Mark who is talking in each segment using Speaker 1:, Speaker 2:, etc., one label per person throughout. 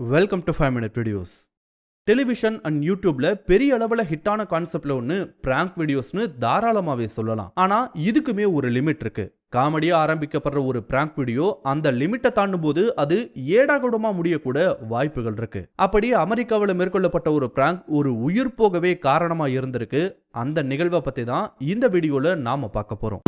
Speaker 1: Welcome to five minute videos television and யூடியூப்ல பெரிய அளவில் ஹிட்டான கான்செப்ட்ல ஒன்று பிராங்க் வீடியோஸ்னு தாராளமாகவே சொல்லலாம். ஆனால் இதுக்குமே ஒரு லிமிட் இருக்கு. காமெடியா ஆரம்பிக்கப்படுற ஒரு பிராங்க் வீடியோ அந்த லிமிட்டை தாண்டும் போது அது ஏடாகுடமா முடியக்கூட வாய்ப்புகள் இருக்கு. அப்படி அமெரிக்காவில் மேற்கொள்ளப்பட்ட ஒரு பிராங்க் ஒரு உயிர் போகவே காரணமா இருந்திருக்கு. அந்த நிகழ்வை பத்தி தான் இந்த வீடியோல நாம பார்க்க போறோம்.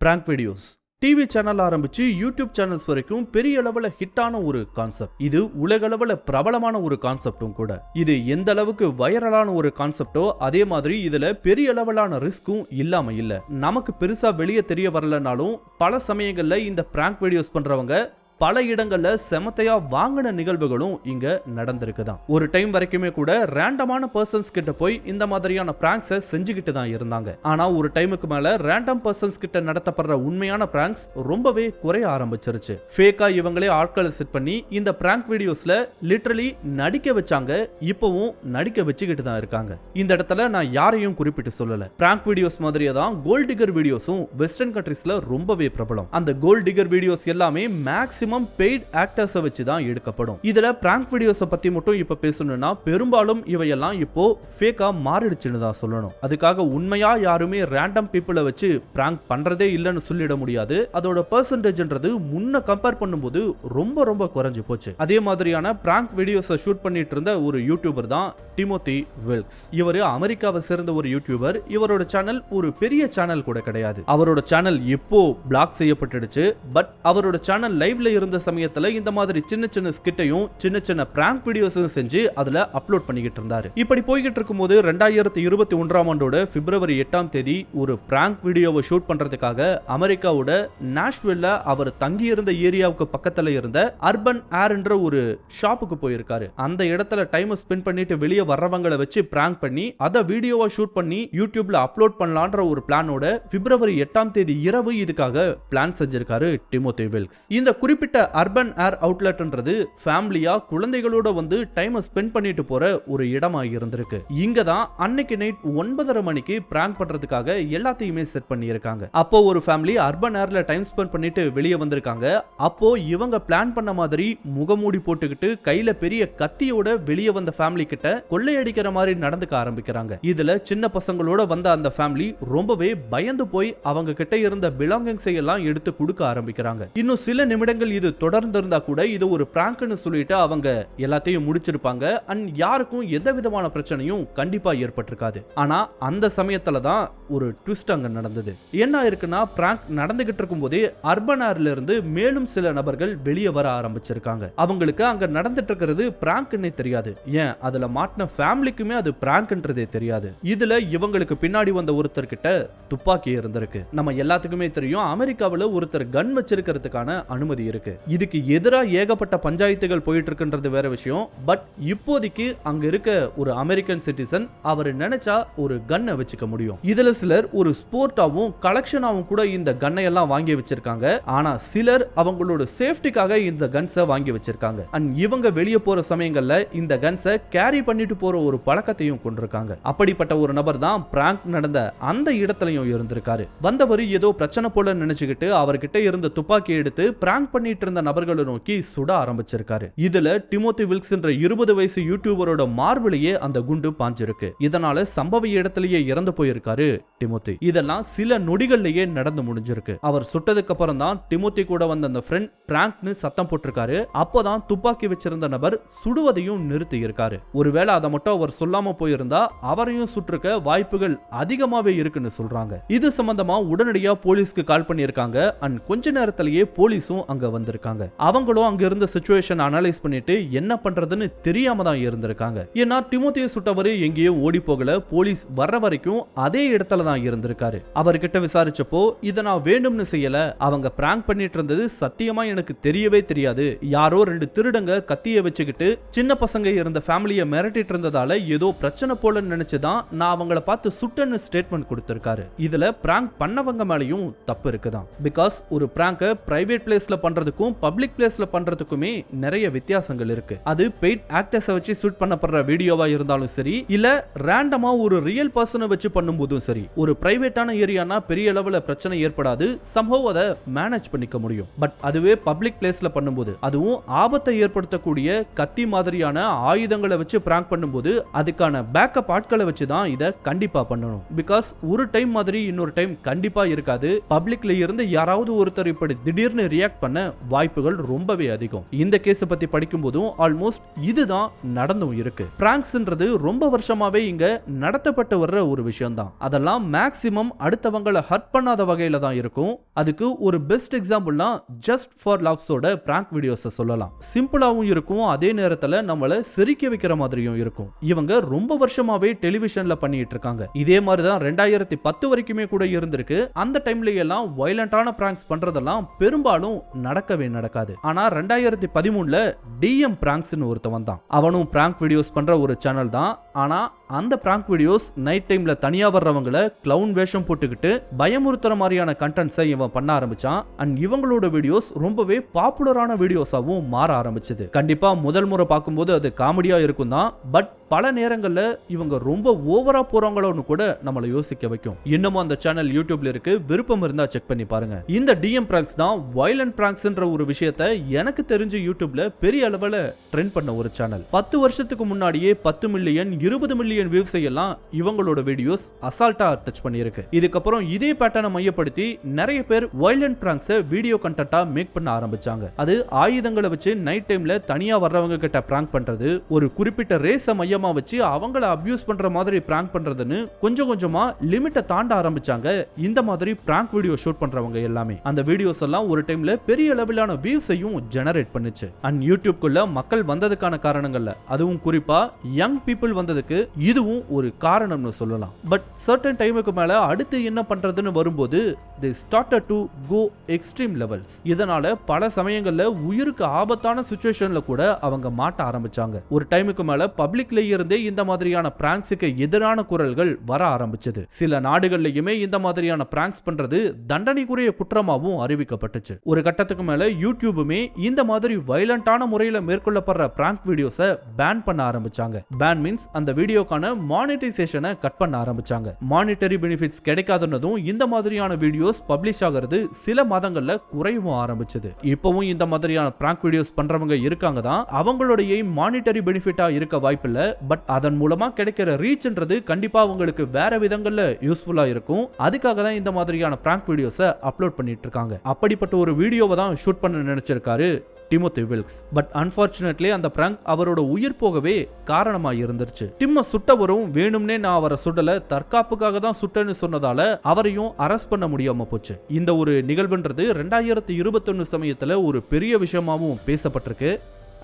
Speaker 1: பிராங்க் வீடியோஸ் டிவி சேனல் ஆரம்பிச்சு யூடியூப் சேனல்ஸ் வரைக்கும் பெரிய அளவில் ஹிட்டான ஒரு கான்செப்ட் இது உலக அளவில் பிரபலமான ஒரு கான்செப்டும் கூட. இது எந்த அளவுக்கு வைரலான ஒரு கான்செப்டோ அதே மாதிரி இதில் பெரிய அளவிலான ரிஸ்க்கும் இல்லாமல் இல்லை. நமக்கு பெருசாக வெளியே தெரிய வரலனாலும் பல சமயங்களில் இந்த பிராங்க் வீடியோஸ் பண்ணுறவங்க பல இடங்கள்ல செமத்தையா வாங்கின நிகழ்வுகளும் இங்க நடந்திருக்குதான். ஒரு டைம் வரைக்குமே கூட ரேண்டமான பர்சன்ஸ் கிட்ட போய் இந்த மாதிரியான பிராங்க்ஸை செஞ்சுக்கிட்டு தான் இருந்தாங்க. ஆனா ஒரு டைமுக்கு மேல ரேண்டம் பர்சன்ஸ் கிட்ட நடத்தப்படுற உண்மையான பிராங்க்ஸ் ரொம்பவே குறைய ஆரம்பிச்சிருச்சு. ஃபேக்கா இவங்களே ஆட்களை செட் பண்ணி இந்த பிராங்க் வீடியோஸ்ல லிட்ரலி நடிக்க வச்சாங்க இப்பவும் நடிக்க வச்சுக்கிட்டு தான் இருக்காங்க. இந்த இடத்துல நான் யாரையும் குறிப்பிட்டு சொல்லல. பிராங்க் வீடியோஸ் மாதிரியே தான் கோல்டிகர் வீடியோஸும் வெஸ்டர்ன் கண்ட்ரீஸ்ல ரொம்பவே பிரபலம். அந்த கோல்டிகர் வீடியோஸ் எல்லாமே மேக்ஸிமம் பெய்ட் ஆக்டர்ஸை வச்சு தான் எடுக்கப்படும். இதுல பிராங்க் வீடியோஸை பத்தி மட்டும் இப்ப பேசணும்னா பெரும்பாலும் இவையெல்லாம் இப்போ ஃபேக்கா மாறிடுச்சுன்னு தான் சொல்லணும். அதுக்காக உண்மையா யாருமே ரேண்டம் பீப்புளை வச்சு பிராங்க் பண்றதே இல்லைன்னு சொல்லிட முடியாது. அதோட பர்சன்டேஜ்ன்றது முன்ன கம்பேர் பண்ணும்போது ரொம்ப ரொம்ப குறைஞ்சு போச்சு. அதே மாதிரியான பிராங்க் வீடியோஸை ஷூட் பண்ணிட்டு இருந்த ஒரு யூடியூபர் தான் டிமோத்தி வில்க்ஸ் இவர் அமெரிக்காவை சேர்ந்த ஒரு யூடியூபர் இவரோட சேனல் ஒரு பெரிய சேனல் கூட கிடையாது. அவரோட சேனல் எப்போ பிளாக் செய்யப்பட்டுடுச்சு. பட் அவரோட சேனல் லைவ்ல இருந்த சமயத்துல இந்த மாதிரி சின்ன சின்ன ஸ்கிட்டையும் சின்ன சின்ன பிராங்க் வீடியோஸும் செஞ்சு அதுல அப்லோட் பண்ணிக்கிட்டு இருந்தாரு. இப்படி போய்கிட்டு இருக்கும்போது ரெண்டாயிரத்தி இருபத்தி ஒன்றாம் ஆண்டோட பிப்ரவரி எட்டாம் தேதி ஒரு பிராங்க் வீடியோவை ஷூட் பண்றதுக்காக அமெரிக்காவோட நாஷ்வெல்ல அவர் தங்கி இருந்த ஏரியாவுக்கு பக்கத்துல இருந்த அர்பன் ஏர் என்ற ஒரு ஷாப்புக்கு போயிருக்காரு. அந்த இடத்துல டைம் ஸ்பெண்ட் பண்ணிட்டு வெளியே வர்றவங்களை வச்சு பிராங்க் பண்ணி அதை வீடியோவை ஷூட் பண்ணி யூடியூப்ல அப்லோட் பண்ணலான்ற ஒரு பிளானோட பிப்ரவரி எட்டாம் தேதி இரவு இதுக்காக பிளான் செஞ்சிருக்காரு டிமோதே வெல்க்ஸ் இந்த குறிப்பு குறிப்பிட்ட அர்பன் ஏர் அவுட்லெட்ன்றது ஃபேமிலியா குழந்தைகளோட வந்து டைம் ஸ்பெண்ட் பண்ணிட்டு போற ஒரு இடமா இருந்திருக்கு. இங்க தான் அன்னைக்கு நைட் ஒன்பதரை மணிக்கு பிராங்க் பண்றதுக்காக எல்லாத்தையுமே செட் பண்ணியிருக்காங்க. அப்போ ஒரு ஃபேமிலி அர்பன் ஏர்ல டைம் ஸ்பெண்ட் பண்ணிட்டு வெளியே வந்திருக்காங்க. அப்போ இவங்க பிளான் பண்ண மாதிரி முகமூடி போட்டுக்கிட்டு கையில பெரிய கத்தியோட வெளியே வந்த ஃபேமிலி கிட்ட கொள்ளையடிக்கிற மாதிரி நடந்துக்க ஆரம்பிக்கிறாங்க. இதுல சின்ன பசங்களோட வந்த அந்த ஃபேமிலி ரொம்பவே பயந்து போய் அவங்க கிட்ட இருந்த பிலாங்கிங்ஸை எல்லாம் எடுத்து கொடுக்க ஆரம்பிக்கிறாங்க. இன்னும் சில நிமிடங்கள் இது தொடர்ந்து இருந்தா கூட இது ஒரு பிராங்க்னு சொல்லிட்டு அவங்க எல்லாத்தையும் முடிச்சிருப்பாங்க. அண்ட் யாருக்கும் எந்த விதமான பிரச்சனையும் கண்டிப்பா ஏற்பட்டிருக்காது. ஆனா அந்த சமயத்துல தான் ஒரு ட்விஸ்ட் அங்க நடந்தது. என்ன இருக்குன்னா பிராங்க் நடந்துகிட்டு இருக்கும்போதே அர்பன் ஏர்ல இருந்து மேலும் சில நபர்கள் வெளியே வர ஆரம்பிச்சிருக்காங்க. அவங்களுக்கு அங்க நடந்துட்டு இருக்கிறது பிராங்க்னே தெரியாது. ஏன்? அதுல மாட்டின ஃபேமிலிக்குமே அது பிராங்க்ன்றதே தெரியாது. இதுல இவங்களுக்கு பின்னாடி வந்த ஒருத்தர் கிட்ட துப்பாக்கி இருந்திருக்கு. நம்ம எல்லாத்துக்குமே தெரியும் அமெரிக்காவில் ஒருத்தர் கன் வச்சிருக்கிறதுக்கான அனுமதி இருக்கு. இதுக்கு எதிரா ஏகப்பட்ட பஞ்சாயத்துகள் போயிட்டு இருக்குன்றது வேற விஷயம். பட் இப்போதைக்கு அங்க இருக்க ஒரு அமெரிக்கன் சிட்டிசன் அவர் நினைச்சா ஒரு கன்னை வச்சுக்க முடியும். இதுல சிலர் ஒரு ஸ்போர்ட்டாவும் கலெக்ஷனாவும் கூட இந்த கன்னை எல்லாம் வாங்கி வச்சிருக்காங்க. ஆனா சிலர் அவங்களோட சேஃப்டிக்காக இந்த கன்ஸை வாங்கி வச்சிருக்காங்க. அண்ட் இவங்க வெளியே போற சமயங்கள்ல இந்த கன்ஸை கேரி பண்ணிட்டு போற ஒரு பழக்கத்தையும் கொண்டிருக்காங்க. அப்படிப்பட்ட ஒரு நபர் தான் பிராங்க் நடந்த அந்த இடத்துலயும் இருந்திருக்காரு. வந்தவர் ஏதோ பிரச்சனை போல நினைச்சுக்கிட்டு அவர்கிட்ட இருந்த துப்பாக்கி எடுத்து பிராங்க் பண்ணி பண்ணிட்டு இருந்த நபர்களை நோக்கி சுட ஆரம்பிச்சிருக்காரு. இதுல டிமோத்தி வில்க்ஸ் என்ற இருபது வயசு யூடியூபரோட மார்பிலேயே அந்த குண்டு பாஞ்சிருக்கு. இதனால சம்பவ இடத்திலேயே இறந்து போயிருக்காரு டிமோத்தி. இதெல்லாம் சில நொடிகள்லயே நடந்து முடிஞ்சிருக்கு. அவர் சுட்டதுக்கு அப்புறம் தான் டிமோத்தி கூட வந்த அந்த ஃப்ரெண்ட் பிராங்க்னு சத்தம் போட்டிருக்காரு. அப்போதான் துப்பாக்கி வச்சிருந்த நபர் சுடுவதையும் நிறுத்தி இருக்காரு ஒருவேளை அதை மட்டும் அவர் சொல்லாம போயிருந்தா அவரையும் சுட்டிருக்க வாய்ப்புகள் அதிகமாவே இருக்குன்னு சொல்றாங்க. இது சம்பந்தமா உடனடியா போலீஸ்க்கு கால் பண்ணியிருக்காங்க. அண்ட் கொஞ்ச நேரத்திலேயே போலீஸும் அங்க வந்து வந்திருக்காங்க. அவங்களும் அங்க இருந்த சுச்சுவேஷன் அனலைஸ் பண்ணிட்டு என்ன பண்றதுன்னு தெரியாம தான் இருந்திருக்காங்க. ஏன்னா டிமோத்திய சுட்டவர் எங்கேயும் ஓடி போகல. போலீஸ் வர்ற வரைக்கும் அதே இடத்துல தான் இருந்திருக்காரு. அவர்கிட்ட விசாரிச்சப்போ இதை நான் வேண்டும்னு செய்யல. அவங்க பிராங்க் பண்ணிட்டு இருந்தது சத்தியமா எனக்கு தெரியவே தெரியாது. யாரோ ரெண்டு திருடங்க கத்திய வச்சுக்கிட்டு சின்ன பசங்க இருந்த ஃபேமிலியை மிரட்டிட்டு இருந்ததால ஏதோ பிரச்சனை போல நினைச்சுதான் நான் அவங்கள பார்த்து சுட்டன்னு ஸ்டேட்மெண்ட் கொடுத்திருக்காரு. இதுல பிராங்க் பண்ணவங்க மேலயும் தப்பு இருக்குதான். பிகாஸ் ஒரு பிராங்க பிரைவேட் பிளேஸ்ல பண்றது பண்ணுறதுக்கும் பப்ளிக் பிளேஸ்ல பண்றதுக்குமே நிறைய வித்தியாசங்கள் இருக்கு. அது பெய்ட் ஆக்டர்ஸை வச்சு ஷூட் பண்ணப்படுற வீடியோவாக இருந்தாலும் சரி இல்லை ரேண்டமாக ஒரு ரியல் பர்சனை வச்சு பண்ணும்போதும் சரி ஒரு பிரைவேட்டான ஏரியானா பெரிய அளவில் பிரச்சனை ஏற்படாது சம்பவம் அதை மேனேஜ் பண்ணிக்க முடியும். பட் அதுவே பப்ளிக் பிளேஸில் பண்ணும்போது அதுவும் ஆபத்தை ஏற்படுத்தக்கூடிய கத்தி மாதிரியான ஆயுதங்களை வச்சு பிராங்க் பண்ணும்போது அதுக்கான பேக்கப் ஆட்களை வச்சு தான் இதை கண்டிப்பா பண்ணணும். பிகாஸ் ஒரு டைம் மாதிரி இன்னொரு டைம் கண்டிப்பா இருக்காது. பப்ளிக்ல இருந்து யாராவது ஒருத்தர் இப்படி திடீர்னு ரியாக்ட் பண்ண வாய்ப்புகள் ரொம்பவே அதிகம். இந்த கேஸை பத்தி படிக்கும் போதும் ஆல்மோஸ்ட் இதுதான் நடந்தும் இருக்கு. பிராங்க்ஸ்ன்றது ரொம்ப வருஷமாவே இங்க நடத்தப்பட்டு வர்ற ஒரு விஷயம் தான் அதெல்லாம் மேக்சிமம் அடுத்தவங்களை ஹர்ட் பண்ணாத வகையில தான் இருக்கும். அதுக்கு ஒரு பெஸ்ட் எக்ஸாம்பிள்னா ஜஸ்ட் ஃபார் லவ்ஸோட பிராங்க் வீடியோஸை சொல்லலாம். சிம்பிளாவும் இருக்கும் அதே நேரத்துல நம்மள சிரிக்க வைக்கிற மாதிரியும் இருக்கும். இவங்க ரொம்ப வருஷமாவே டெலிவிஷன்ல பண்ணிட்டு இருக்காங்க. இதே மாதிரி தான் ரெண்டாயிரத்தி பத்து வரைக்குமே கூட இருந்திருக்கு. அந்த டைம்ல எல்லாம் வயலண்டான பிராங்க்ஸ் பண்றதெல்லாம் பெரும்பாலும் நடக்க நடக்கவே நடக்காது. ஆனா ரெண்டாயிரத்தி பதிமூணுல டிஎம் பிராங்க்ஸ்னு ஒருத்தன் தான் அவனும் பிராங்க் வீடியோஸ் பண்ற ஒரு சேனல் தான். ஆனா அந்த பிராங்க் வீடியோஸ் நைட் டைம்ல தனியா வர்றவங்கள கிளவுன் வேஷம் போட்டுக்கிட்டு பயமுறுத்துற மாதிரியான கண்டென்ட்ஸை இவன் பண்ண ஆரம்பிச்சான். அண்ட் இவங்களோட வீடியோஸ் ரொம்பவே பாப்புலரான வீடியோஸாவும் மாற ஆரம்பிச்சது. கண்டிப்பா முதல் முறை பார்க்கும்போது அது காமெடியா இருக்கும் தான் பட் பல நேரங்களில் இவங்க ரொம்ப ஓவரா போறாங்களோன்னு கூட நம்மளை யோசிக்க வைக்கும். இன்னமும் அந்த சேனல் யூடியூப்ல இருக்கு. விருப்பம் இருந்தா செக் பண்ணி பாருங்க. இந்த டிஎம் பிராங்க்ஸ் தான் வயலண்ட் பிராங்க்ஸ்ன்ற ஒரு விஷயத்த எனக்கு தெரிஞ்சு யூடியூப்ல பெரிய அளவில் ட்ரெண்ட் பண்ண ஒரு சேனல் பத்து வருஷத்துக்கு முன்னாடியே பத்து மில்லியன் இருபது மில்லியன் வியூஸ் எல்லாம் இவங்களோட வீடியோஸ் அசால்ட்டா டச் பண்ணியிருக்கு. இதுக்கப்புறம் இதே பேட்டர்னை மையப்படுத்தி நிறைய பேர் வயலண்ட் பிராங்க்ஸை வீடியோ கண்டென்ட்டா மேக் பண்ண ஆரம்பிச்சாங்க. அது ஆயுதங்களை வச்சு நைட் டைம்ல தனியா வர்றவங்க கிட்ட பிராங்க் பண்றது ஒரு குறிப்பிட்ட ரேஸை மையம் வச்சு அவங்கள அப்யூஸ் பண்ற மாதிரி பிராங்க் பண்றதுன்னு கொஞ்சம் கொஞ்சமா லிமிட்டை தாண்ட ஆரம்பிச்சாங்க. இந்த மாதிரி பிராங்க் வீடியோ ஷூட் பண்றவங்க எல்லாமே. அந்த வீடியோஸ் எல்லாம் ஒரு டைம்ல பெரிய அளவிலான வியூஸையும் ஜெனரேட் பண்ணுச்சு. அண்ட் யூடியூப்குள்ள மக்கள் வந்ததுக்கான காரணங்கள்ல. அதுவும் குறிப்பா யங் பீப்புள் வந்ததுக்கு இதுவும் ஒரு காரணம்னு சொல்லலாம். பட் சர்டன் டைமுக்கு மேல அடுத்து என்ன பண்றதுன்னு வரும்போது they started to go extreme levels இதனால பல சமயங்களில் உயிருக்கு ஆபத்தான சுச்சுவேஷன்ல கூட அவங்க மாட்ட ஆரம்பிச்சாங்க. ஒரு டைமுக்கு மேல பப்ளிக்ல இருந்தே இந்த மாதிரியான பிராங்க்ஸுக்கு எதிரான குரல்கள் வர ஆரம்பிச்சது. சில நாடுகள்லயுமே இந்த மாதிரியான பிராங்க்ஸ் பண்றது தண்டனைக்குரிய குற்றமாவும் அறிவிக்கப்பட்டுச்சு. ஒரு கட்டத்துக்கு மேல யூடியூபுமே இந்த மாதிரி வயலண்டான முறையில மேற்கொள்ளப்படுற பிராங்க் வீடியோஸை பேன் பண்ண ஆரம்பிச்சாங்க. பேன் மீன்ஸ் அந்த வீடியோக்கான மானிட்டைசேஷனை கட் பண்ண ஆரம்பிச்சாங்க. மானிட்டரி பெனிஃபிட்ஸ் கிடைக்காதுன்னதும் இந்த மாதிரியான வீடியோஸ் பப்ளிஷ் ஆகிறது சில மாதங்கள்ல குறைவும் ஆரம்பிச்சது. இப்பவும் இந்த மாதிரியான பிராங்க் வீடியோஸ் பண்றவங்க இருக்காங்க தான். அவங்களுடைய மானிட்டரி பெனிஃபிட்டா இருக்க வாய்ப்பில்லை. பட் அதன் மூலமாக கிடைக்கிற ரீச்ன்றது கண்டிப்பாக உங்களுக்கு வேற விதங்களில் யூஸ்ஃபுல்லாக இருக்கும். அதுக்காக தான் இந்த மாதிரியான பிராங்க் வீடியோஸை அப்லோட் பண்ணிட்டு இருக்காங்க. அப்படிப்பட்ட ஒரு வீடியோவை தான் ஷூட் பண்ண நினைச்சிருக்காரு டிமோத்தி வில்க்ஸ் பட் அன்பார்ச்சுனேட்லி அந்த பிராங்க் அவரோட உயிர் போகவே காரணமாக இருந்துருச்சு. டிம்ம சுட்டவரும் வேணும்னே நான் அவரை சுடல தற்காப்புக்காக தான் சுட்டேன்னு சொன்னதால அவரையும் அரெஸ்ட் பண்ண முடியாம போச்சு. இந்த ஒரு நிகழ்வுன்றது ரெண்டாயிரத்தி இருபத்தொன்னு சமயத்துல ஒரு பெரிய விஷயமாவும் பேசப்பட்டிருக்கு.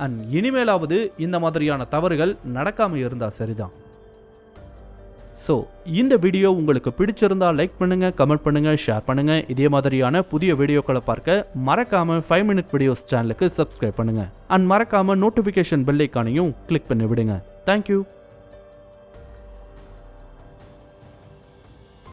Speaker 1: அண்ட் இனிமேலாவது இந்த மாதிரியான தவறுகள் நடக்காமல் இருந்தால் சரிதான். ஸோ இந்த வீடியோ உங்களுக்கு பிடிச்சிருந்தா லைக் பண்ணுங்கள் கமெண்ட் பண்ணுங்கள் ஷேர் பண்ணுங்கள் இதே மாதிரியான புதிய வீடியோக்களை பார்க்க மறக்காமல் ஃபைவ் மினிட் வீடியோஸ் சேனலுக்கு சப்ஸ்கிரைப் பண்ணுங்க. அண்ட் மறக்காமல் நோட்டிஃபிகேஷன் பெல்லைக்கானையும் கிளிக் பண்ணி விடுங்க. Thank you